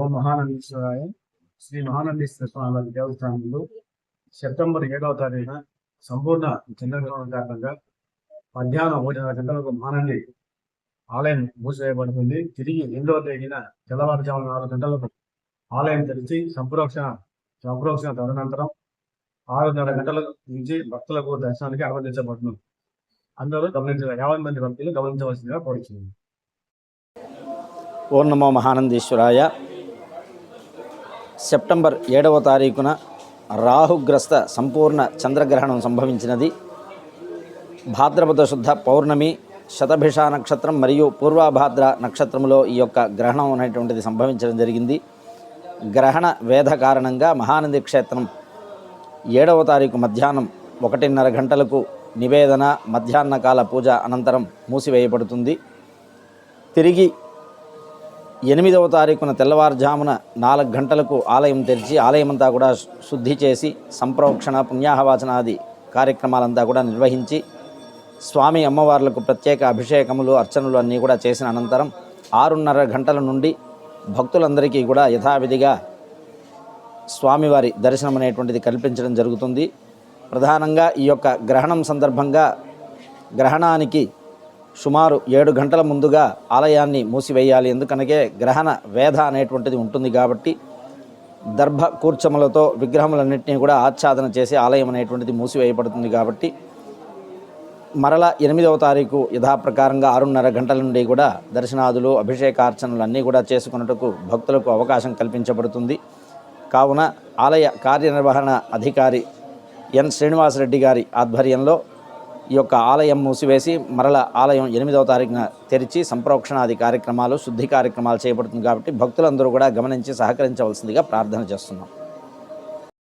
ఓం మహానందీశ్వరాయ శ్రీ మహానందీశ్వర స్వామి వారి దేవస్థానంలో సెప్టెంబర్ ఏడవ తారీఖున సంపూర్ణ చంద్రగ్రహణం కారణంగా మధ్యాహ్నం ఒకటిన్నర గంటలకు మహానంది ఆలయం మూసివేయబడుతుంది. తిరిగి ఎనిమిదవ తేదీన తెల్లవారుజామున నాలుగు గంటలకు ఆలయం తెరిచి సంప్రోక్షణ సంప్రోక్షణ తదనంతరం ఆరున్నర గంటల నుంచి భక్తులకు దర్శనానికి అనుమతించబడుతుంది అందరూ గమనించిన యాభై మంది భక్తులు గమనించవలసిందిగా కోరుచున్నాను. ఓం నమో మహానందీశ్వరాయ. సెప్టెంబర్ ఏడవ తారీఖున రాహుగ్రస్త సంపూర్ణ చంద్రగ్రహణం సంభవించినది. భాద్రపద శుద్ధ పౌర్ణమి శతభిష నక్షత్రం మరియు పూర్వభాద్ర నక్షత్రంలో ఈ యొక్క గ్రహణం అనేటువంటిది సంభవించడం జరిగింది. గ్రహణ వేధ కారణంగా మహానంది క్షేత్రం ఏడవ తారీఖు మధ్యాహ్నం ఒకటిన్నర గంటలకు నివేదన మధ్యాహ్న కాల పూజ అనంతరం మూసివేయబడుతుంది. తిరిగి ఎనిమిదవ తారీఖున తెల్లవారుజామున నాలుగు గంటలకు ఆలయం తెరిచి ఆలయమంతా కూడా శుద్ధి చేసి సంప్రోక్షణ పుణ్యాహవాచనాది కార్యక్రమాలంతా కూడా నిర్వహించి స్వామి అమ్మవార్లకు ప్రత్యేక అభిషేకములు అర్చనలు అన్నీ కూడా చేసిన అనంతరం ఆరున్నర గంటల నుండి భక్తులందరికీ కూడా యథావిధిగా స్వామివారి దర్శనం అనేటువంటిది కల్పించడం జరుగుతుంది. ప్రధానంగా ఈ యొక్క గ్రహణం సందర్భంగా గ్రహణానికి సుమారు ఏడు గంటల ముందుగా ఆలయాన్ని మూసివేయాలి. ఎందుకనగే గ్రహణ వేధ అనేటువంటిది ఉంటుంది కాబట్టి దర్భ కూర్చములతో విగ్రహములన్నింటినీ కూడా ఆచ్ఛాదన చేసి ఆలయం అనేటువంటిది మూసివేయబడుతుంది కాబట్టి మరల ఎనిమిదవ తారీఖు యథాప్రకారంగా ఆరున్నర గంటల నుండి కూడా దర్శనాదులు అభిషేకార్చనలు అన్నీ కూడా చేసుకున్నట్టుకు భక్తులకు అవకాశం కల్పించబడుతుంది. కావున ఆలయ కార్యనిర్వహణ అధికారి ఎన్ శ్రీనివాసరెడ్డి గారి ఆధ్వర్యంలో ఈ యొక్క ఆలయం మూసివేసి మరల ఆలయం ఎనిమిదవ తారీఖున తెరిచి సంప్రోక్షణాది కార్యక్రమాలు శుద్ధి కార్యక్రమాలు చేయబడుతుంది కాబట్టి భక్తులందరూ కూడా గమనించి సహకరించవలసిందిగా ప్రార్థన చేస్తున్నాం.